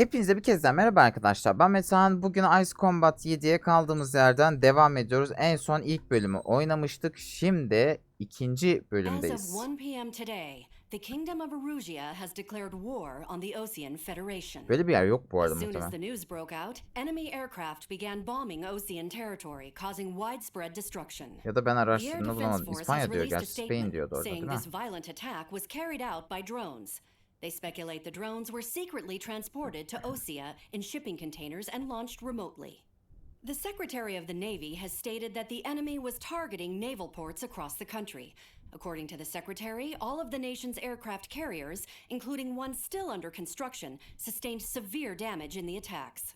Hepinize bir kez daha merhaba arkadaşlar. Ben Metehan. Bugün Ice Combat 7'ye kaldığımız yerden devam ediyoruz. En son ilk bölümü oynamıştık. Şimdi ikinci bölümdeyiz. of 1 p.m. today, the Kingdom of Erusia has declared war on the Ocean Federation. Böyle bir yer yok bu arada muhtemelen. Ya da ben Defense bulamadım. İspanya diyor gerçi. Spain diyordu orada değil mi? They speculate the drones were secretly transported to Osea in shipping containers and launched remotely. The Secretary of the Navy has stated that the enemy was targeting naval ports across the country. According to the Secretary, all of the nation's aircraft carriers, including one still under construction, sustained severe damage in the attacks.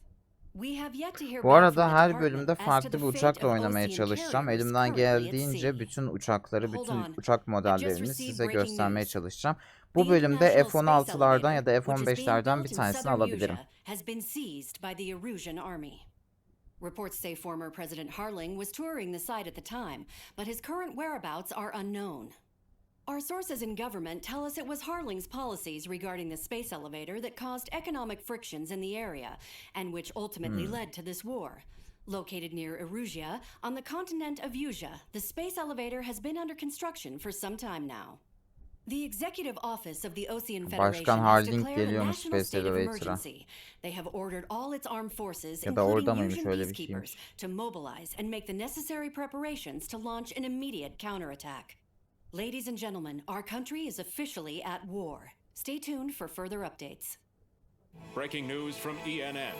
We have yet to hear Bu arada her bölümde farklı bir uçakla oynamaya çalışacağım. Elimden geldiğince bütün uçakları, bütün uçak modellerini size göstermeye çalışacağım. Bu bölümde International Space F-16'lardan ya da Elevator, which is F-15'lerden bir tanesini alabilirim. Has been seized by the Erusian army. Reports say former President Harling was touring the site at the time, but his current whereabouts are unknown. Our sources in government tell us it was Harling's policies regarding the space elevator that caused economic frictions in the area and which ultimately hmm. led to this war. Located near Erugia, on the continent of Eusia, the space elevator has been under construction for some time now. The executive office of the Ocean Federation Başkan has Harding declared a geliyormuş national Space state of Elevator'a. emergency. They have ordered all its armed forces, Ya da orada including mıymış Eusian öyle bir peacekeepers, to mobilize and make the necessary preparations to launch an immediate counterattack. Ladies and gentlemen, our country is officially at war. Stay tuned for further updates. Breaking news from ENN.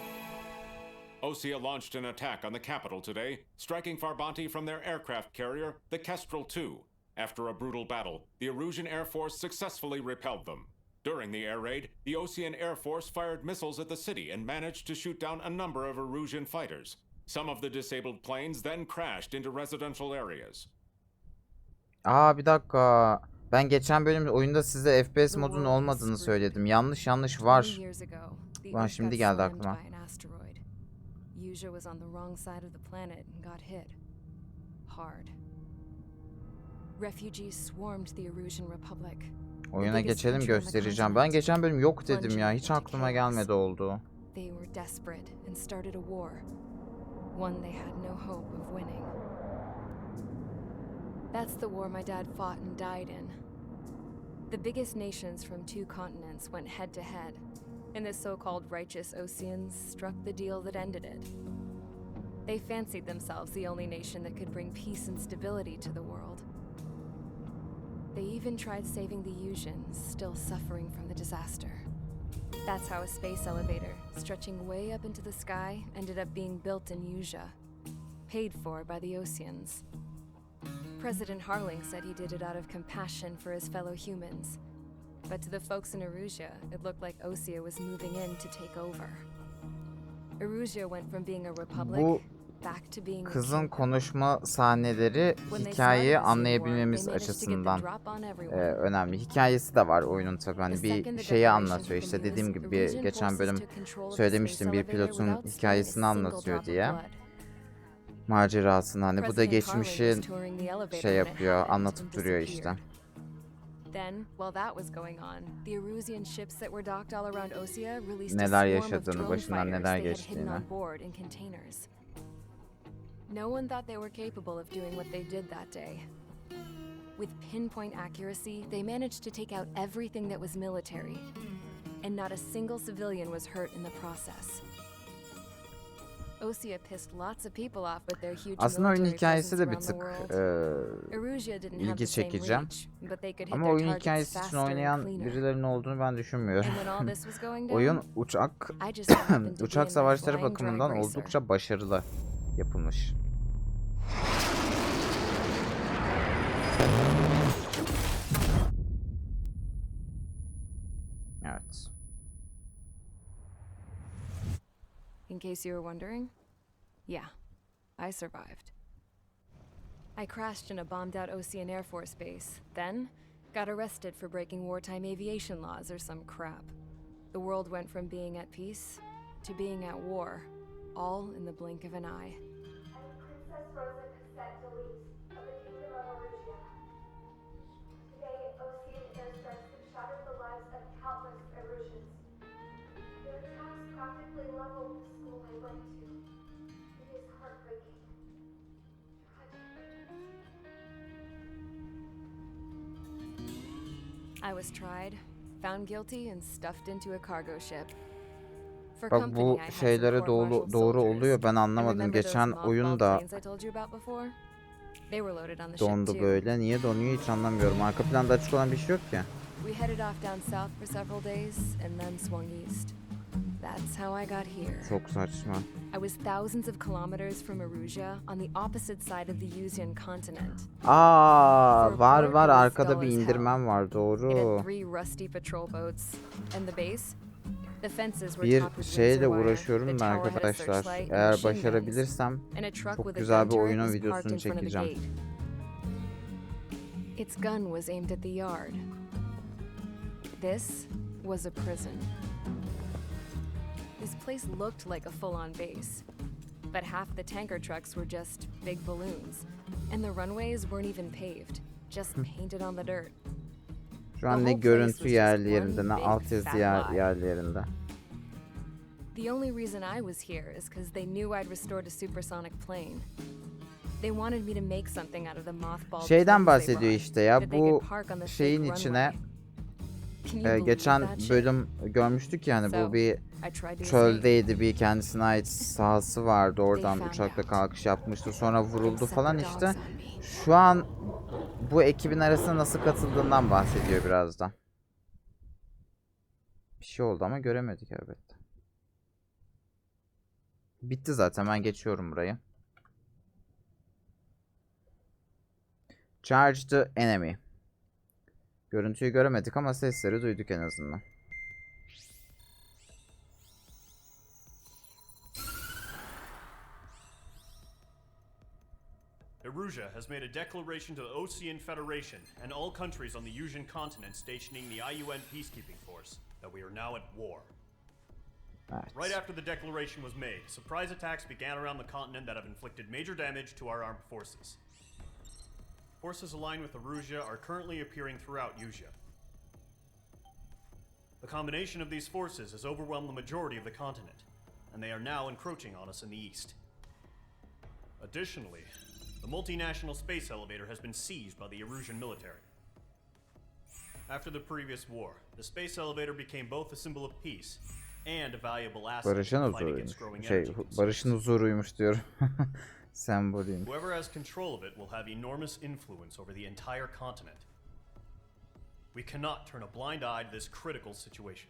Osea launched an attack on the capital today, striking Farbanti from their aircraft carrier, the Kestrel II. After a brutal battle, the Erusian Air Force successfully repelled them. During the air raid, the Ocean Air Force fired missiles at the city and managed to shoot down a number of Erusian fighters. Some of the disabled planes then crashed into residential areas. Aa bir dakika. Ben geçen bölüm oyunda size FPS modunun olmadığını söyledim. Yanlış yanlış var. Ulan şimdi geldi aklıma. Yuja was on the wrong side of the planet and got hit. Hard. Refugees swarmed the Erusian Republic. Oyuna geçelim göstereceğim. Ben geçen bölüm yok dedim ya. Hiç aklıma gelmedi oldu. They were desperate and started a war. One they had no hope of winning. That's the war my dad fought and died in. The biggest nations from two continents went head to head, and the so called righteous Oceans struck the deal that ended it. They fancied themselves the only nation that could bring peace and stability to the world. They even tried saving the Eusians, still suffering from the disaster. That's how a space elevator, stretching way up into the sky, ended up being built in Eusia, paid for by the Oceans. President Harling said he did it out of compassion for his fellow humans. But to the folks in Erusia, it looked like Osea was moving in to take over. Erusia went from being a republic Kızın konuşma sahneleri hikayeyi anlayabilmemiz açısından e, önemli. Hikayesi de var oyunun tabii. Hani bir şeyi anlatıyor. İşte dediğim gibi bir geçen bölüm söylemiştim bir pilotun hikayesini anlatıyor diye. Macerasını hani bu da elevator şey yapıyor, anlatıp duruyor işte. Neler yaşadığını, başından neler geçtiğini. No one thought they were capable of doing what they did that day. With pinpoint accuracy, they managed to take out everything that was military, and not a single civilian was hurt in the process. Osea pissed lots of people off with their huge Aslında oyun hikayesi de bir tık e, ilgi hit Ama oyun hikayesi için oynayan birilerinin olduğunu ben düşünmüyorum. Oyun uçak uçak savaşları bakımından oldukça başarılı yapılmış. In case you were wondering, yeah, I survived. I crashed in a bombed out Ocean Air Force base, then got arrested for breaking wartime aviation laws or some crap. The world went from being at peace to being at war, all in the blink of an eye. I was tried, found guilty, and stuffed into a cargo ship. Bak bu şeylere doğru doğru oluyor. Ben anlamadım. Geçen the ship dondu böyle. Niye donuyor hiç anlamıyorum. Arka planda açık olan bir şey yok ki. We headed off down south for several days and then swung east. That's how I got here. Çok saçma. I was thousands of kilometers from Arusia on the opposite side of the Yusian continent. Aa var var arkada bir indirmem var doğru. three rusty patrol boats. And the base? Bir şeyle uğraşıyorum da arkadaşlar. Eğer başarabilirsem çok güzel bir oyunun videosunu çekeceğim. Its gun was aimed at the yard. This was a prison. This place looked like a full-on base. But half the tanker trucks were just big balloons. And the runways weren't even paved, just painted on the dirt. Şu an ne görüntü yerli yerinde ne altyazı yer, yerli yerinde. The only reason I was here is because they knew I'd restored a supersonic plane. They wanted me to make something out of the mothballed Şeyden bahsediyor işte ya bu on şeyin içine E, believe geçen shit? bölüm görmüştük yani bu bir çöldeydi bir kendisine ait sahası vardı oradan uçakla kalkış yapmıştı sonra vuruldu falan işte. Şu an bu ekibin arasına nasıl katıldığından bahsediyor biraz da. Bir şey oldu ama göremedik elbette. Bitti zaten ben geçiyorum burayı. Charge the enemy. Görüntüyü göremedik ama sesleri duyduk en azından. Erusia has made a declaration to the Ocean Federation and all countries on the Yusian continent stationing the IUN peacekeeping force that we are now at war. Right after the declaration was made, surprise attacks began around the continent that have inflicted major damage to our armed forces. Forces aligned with Erusia are currently appearing throughout Yusia. The combination of these forces has overwhelmed the majority of the continent, and they are now encroaching on us in the east. Additionally, the multinational space elevator has been seized by the Erusian military. After the previous war, the space elevator became both a symbol of peace and a valuable asset Barış'ın fight huzuruymuş. against growing Şey, energy. Barış'ın huzuruymuş diyorum. Whoever has control of it will have enormous influence over the entire continent. We cannot turn a blind eye to this critical situation.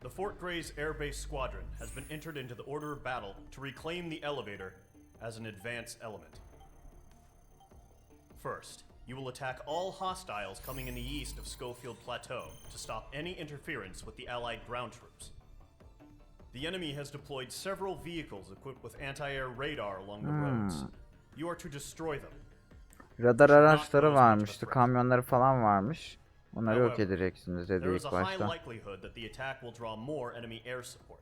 The Fort Gray's Air Base Squadron has been entered into the order of battle to reclaim the elevator as an advance element. First, you will attack all hostiles coming in the east of Schofield Plateau to stop any interference with the Allied ground troops. The enemy has deployed several vehicles equipped with anti-air radar along the roads. You are to destroy them. Radar araçları varmıştı, kamyonları falan varmış. Onları yok edeceksiniz dedi ilk başta. likelihood that the attack will draw more enemy air support.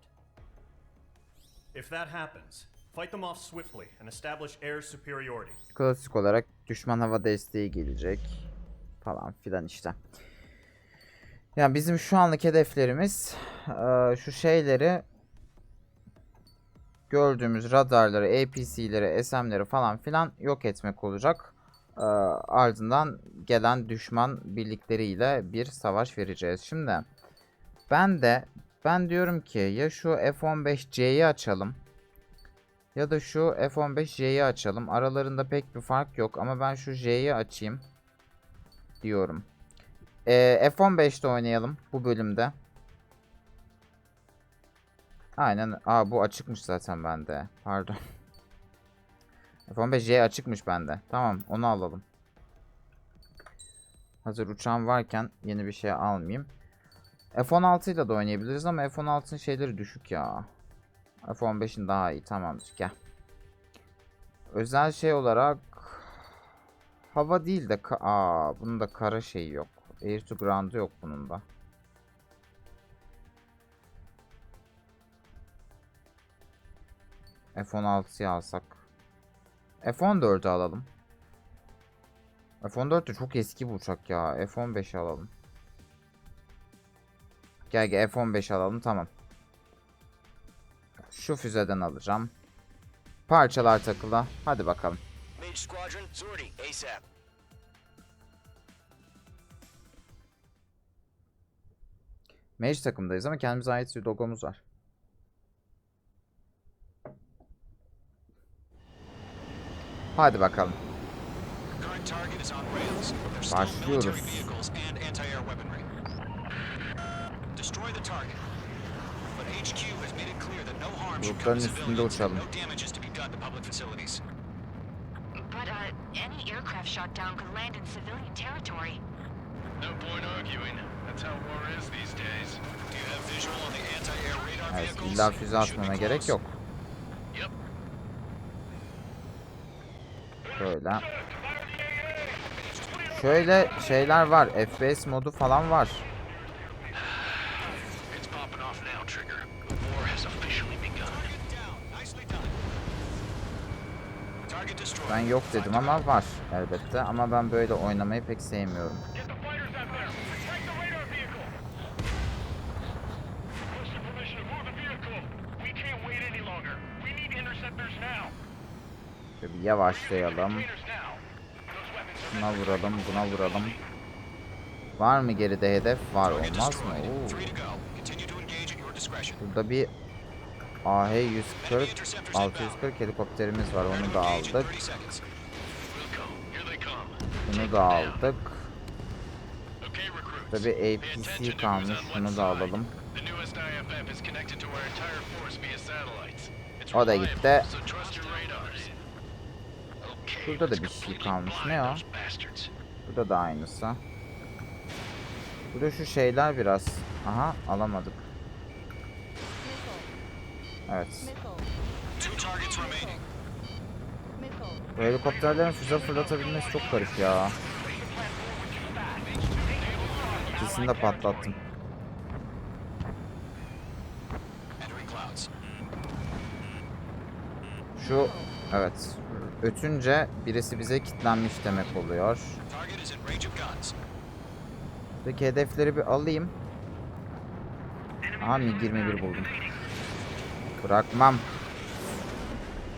If that happens, fight them off swiftly and establish air superiority. Klasik olarak düşman hava desteği gelecek falan filan işte. Yani bizim şu anlık hedeflerimiz şu şeyleri gördüğümüz radarları, APC'leri, SM'leri falan filan yok etmek olacak. Eee, ardından gelen düşman birlikleriyle bir savaş vereceğiz. Şimdi ben de ben diyorum ki ya şu F-15C'yi açalım. Ya da şu F-15J'yi açalım. Aralarında pek bir fark yok ama ben şu J'yi açayım. Diyorum. Ee, F-15'te oynayalım bu bölümde. Aynen. Aa bu açıkmış zaten bende. Pardon. F-15J açıkmış bende. Tamam onu alalım. Hazır uçağım varken yeni bir şey almayayım. F-16 ile de oynayabiliriz ama F-16'ın şeyleri düşük ya. F-15'in daha iyi. Tamamdır. Gel. Özel şey olarak hava değil de aa bunun da kara şeyi yok. Air to ground'u yok bunun da. F-16'yı alsak. F-14'ü alalım. F-14 de çok eski bu uçak ya. F-15'i alalım. Gel gel F-15 alalım tamam. Şu füzeden alacağım. Parçalar takıla. Hadi bakalım. Mage takımdayız ama kendimize ait bir logomuz var. Hadi bakalım. Current target is on rails. There's still Başlıyoruz. military vehicles and anti-air weaponry. Destroy the target. But HQ has made it clear that no harm should come Bulutların to üstünde civilians and uçalım. no damage is to be done to public facilities. But, uh, any aircraft shot down could land in civilian territory. No point arguing. That's how war is these days. Do you have visual on the anti-air radar Evet, illa füze atmama gerek yok. Yep. Böyle. Şöyle şeyler var. FPS modu falan var. Ben yok dedim ama var elbette. Ama ben böyle oynamayı pek sevmiyorum. Yavaşlayalım. Buna vuralım, buna vuralım. Var mı geride hedef? Var olmaz mı? Oo. Burada bir AH-140, 640 helikopterimiz var. Onu da aldık. 30 seconds. We'll go. Here they come. Bunu da aldık. Burada bir APC kalmış. Bunu da alalım. The newest IFF Şurada da bir şey kalmış. Ne o? Burada da aynısı. Burada şu şeyler biraz. Aha alamadık. Evet. Bu helikopterlerin füze fırlatabilmesi çok garip ya. İkisini de patlattım. Şu evet. Ötünce birisi bize kilitlenmiş demek oluyor. Buradaki hedefleri bir alayım. Aha MiG-21 buldum. Bırakmam.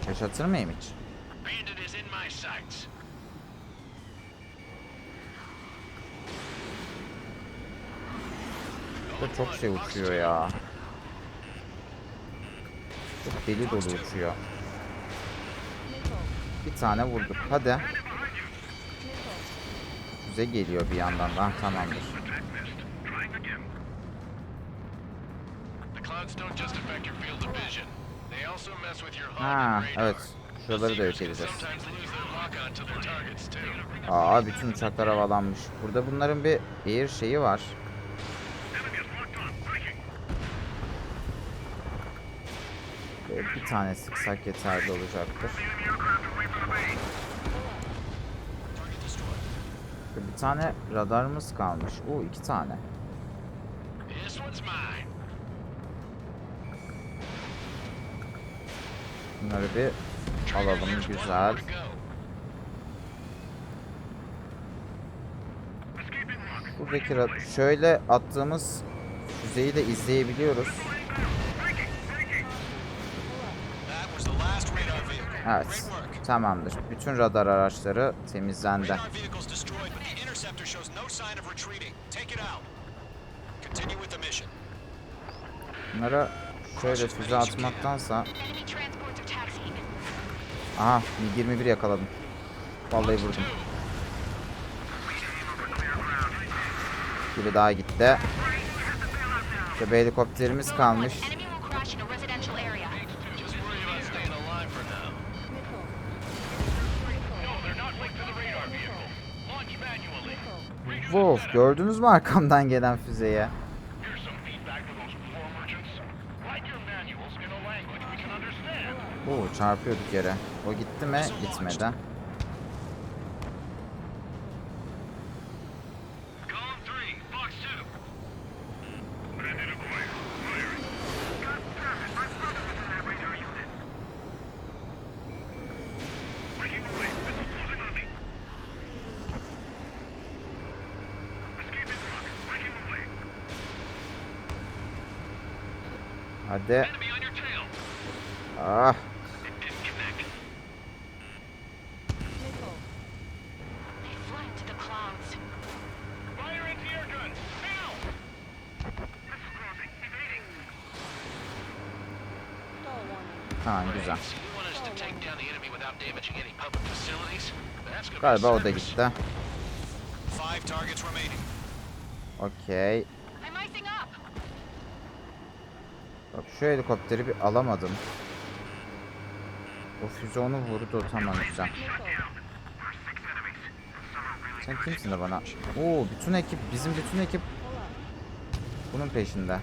Yaşatır mıyım hiç? Burada çok şey uçuyor ya. Çok deli dolu uçuyor. Bir tane vurduk. Hadi. Füze geliyor bir yandan. Ah tamamdır. Ha evet. Şuraları da yok edeceğiz. Aa bütün uçaklar havalanmış. Burada bunların bir air şeyi var. Bir tane sıksak yeterli olacaktır. Bir tane radarımız kalmış. Oo iki tane. Bunları bir alalım güzel. Buradaki ra- şöyle attığımız füzeyi de izleyebiliyoruz. That was the last radar vehicle. Evet. Tamamdır. Bütün radar araçları temizlendi. Bunlara şöyle füze atmaktansa... Aha MiG-21 yakaladım. Vallahi vurdum. Biri daha gitti. İşte bir helikopterimiz kalmış. Enemy will crash in a residential area. Just worry about staying alive for now. No, they're not linked to the radar vehicle. Launch manually. Wolf gördünüz mü arkamdan gelen understand. Oo çarpıyorduk yere. O gitti mi? Gitmedi. de. Ah. Tamam güzel. Galiba o da gitti. Okey. Şu helikopteri bir alamadım. O füze onu vurdu tamam güzel. Sen kimsin de bana? Oo bütün ekip bizim bütün ekip bunun peşinde.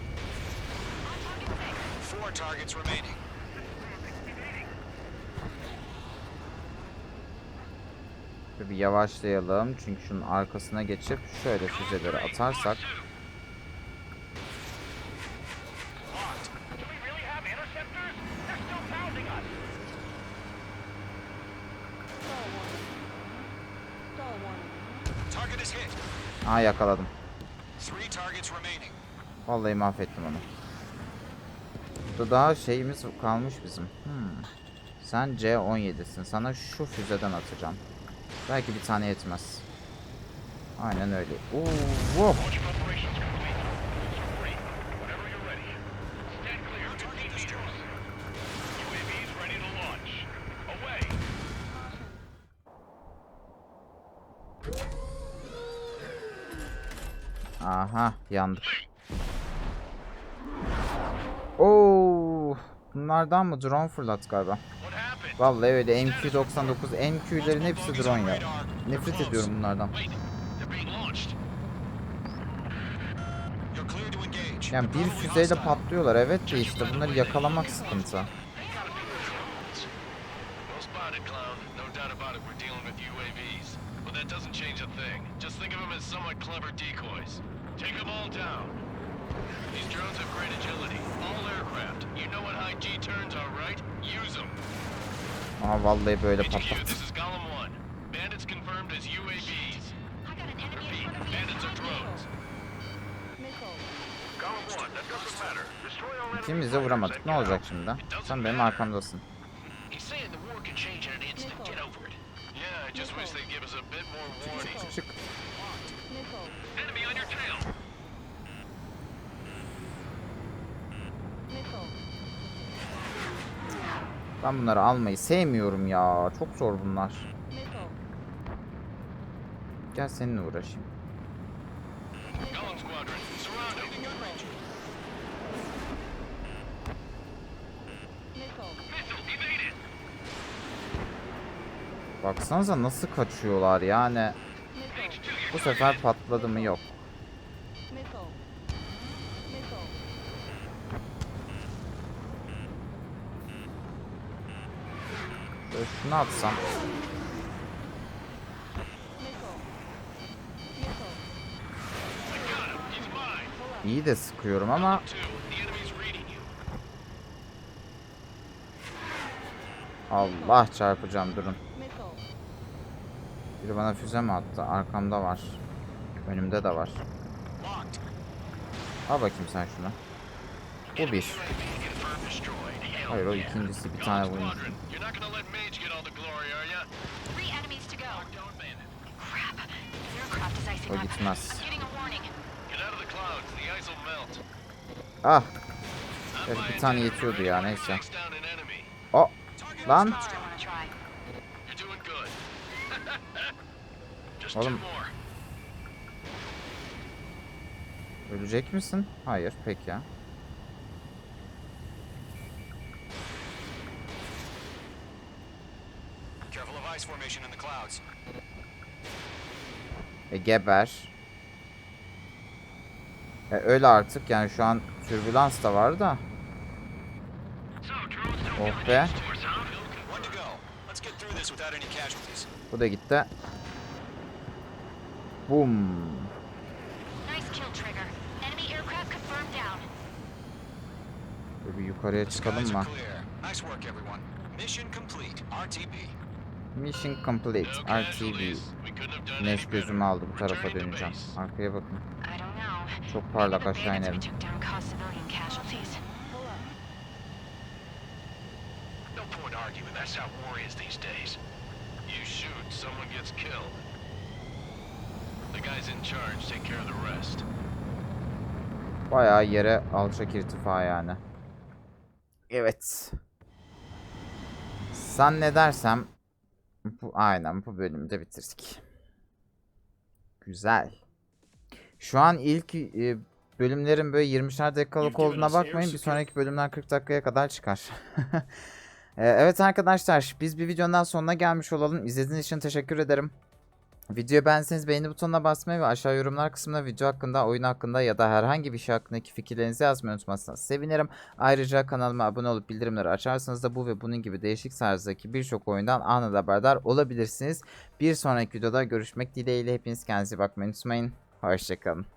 Şöyle bir yavaşlayalım çünkü şunun arkasına geçip şöyle füzeleri atarsak Do we really have interceptors? They're still pounding us. Target is hit. Aa yakaladım. Vallahi mahvettim onu. Burada daha şeyimiz kalmış bizim. Hmm. Sen C17'sin. Sana şu füzeden atacağım. Belki bir tane yetmez. Aynen öyle. Oo, wow. Yandık. Oo, bunlardan mı drone fırlat galiba? Vallahi öyle MQ99 MQ'lerin hepsi drone ya. Nefret ediyorum bunlardan. Yani bir füzeyle patlıyorlar evet de işte bunları yakalamak sıkıntı. Take them all down. These drones have great agility. All aircraft. You know what high G turns are, right? Use them. Aha vallahi böyle HQ, patlattı. this is Golem 1. Bandits confirmed as UAVs. I got an enemy in Repeat, front of me. bandits are drones. Golem 1, that doesn't matter. Destroy all enemy İkimiz de fighters vuramadık. Ne get olacak şimdi? Sen benim arkamdasın. He's saying the war can change in an instant. Get over it. Yeah, I just wish they'd give us a bit more warning. Çık çık. Enemy Ben bunları almayı sevmiyorum ya. Çok zor bunlar. Gel seninle uğraşayım. Baksanıza nasıl kaçıyorlar yani. Bu sefer patladı mı yok. Şunu atsam. İyi de sıkıyorum ama. Allah çarpacağım durun. Biri bana füze mi attı? Arkamda var. Önümde de var. Al bakayım sen şunu. Bu bir. Hayır o ikincisi bir tane vurmuş. Will melt. Ah. Evet, bir tane yetiyordu ya, neyse. O. Lan. Good. Just Oğlum. Ölecek misin? Hayır. Peki ya. Careful of ice formation in the clouds. E geber. E öyle artık yani şu an türbülans da var da. Oh be. Bu da gitti. Böyle bir yukarıya çıkalım mı? Mission complete. RTV. better. gözümü aldı bu tarafa döneceğim. Arkaya bakın. Çok parlak aşağı inelim. Bayağı yere alçak irtifa yani. Evet. Zannedersem bu aynen bu bölümü de bitirdik. Güzel. Şu an ilk e, bölümlerin böyle 20'şer dakikalık olduğuna bakmayın. Bir sonraki bölümler 40 dakikaya kadar çıkar. E, evet arkadaşlar biz bir videonun sonuna gelmiş olalım. İzlediğiniz için teşekkür ederim. Videoyu beğenseniz beğeni butonuna basmayı ve aşağı yorumlar kısmına video hakkında, oyun hakkında ya da herhangi bir şey hakkındaki fikirlerinizi yazmayı unutmazsanız sevinirim. Ayrıca kanalıma abone olup bildirimleri açarsanız da bu ve bunun gibi değişik tarzdaki birçok oyundan anında haberdar olabilirsiniz. Bir sonraki videoda görüşmek dileğiyle hepiniz kendinize bakmayı unutmayın. Hoşçakalın.